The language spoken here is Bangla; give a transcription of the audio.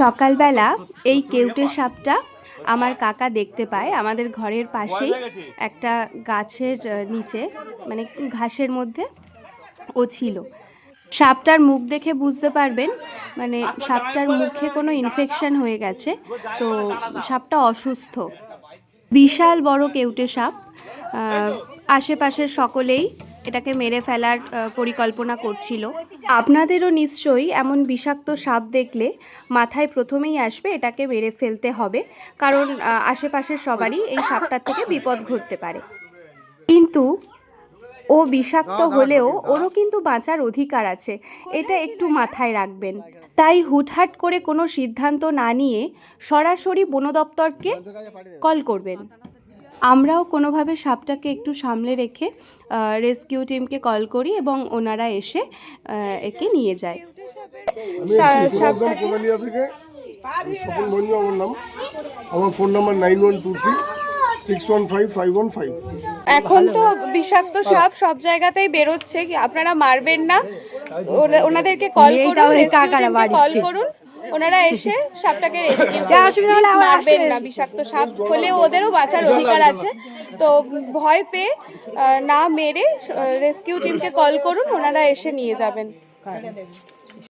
সকালবেলা এই কেউটে সাপটা আমার কাকা দেখতে পায় আমাদের ঘরের পাশেই একটা গাছের নিচে মানে ঘাসের মধ্যে ও ছিল। সাপটার মুখ দেখে বুঝতে পারবেন মানে সাপটার মুখে কোনো ইনফেকশন হয়ে গেছে তো সাপটা অসুস্থ। বিশাল বড় কেউটে সাপ আশেপাশের সকলেই এটাকে মেরে ফেলার পরিকল্পনা করছিল। আপনাদেরও নিশ্চয়ই এমন বিষাক্ত সাপ দেখলে মাথায় প্রথমেই আসবে এটাকে মেরে ফেলতে হবে কারণ আশেপাশের সবারই এই সাপটার থেকে বিপদ ঘটতে পারে। কিন্তু ও বিষাক্ত হলেও ওরও কিন্তু বাঁচার অধিকার আছে এটা একটু মাথায় রাখবেন। তাই হুটহাট করে কোনো সিদ্ধান্ত না নিয়ে সরাসরি বন দপ্তরকে কল করবেন। আমরাও কোনোভাবে সাপটাকে একটু সামলে রেখে রেস্কিউ টিমকে কল করি এবং ওনারা এসে একে নিয়ে যায়। আমার phone number nine one two three six one five five one five এখন তো বিষাক্ত সাপ সব জায়গাতেই বেরোচ্ছে। কি আপনারা মারবেন না। ওনা- ওনাদেরকে কল করুন কল করুন। ওনারা এসে সাপটাকে রেস্কিউ অসুবিধা হলে মারবেন না বিষাক্ত সাপ। হলে ওদেরও বাঁচার অধিকার আছে। তো ভয় পেয়ে না মেরে রেস্কিউ টিমকে কল করুন। ওনারা এসে নিয়ে যাবেন।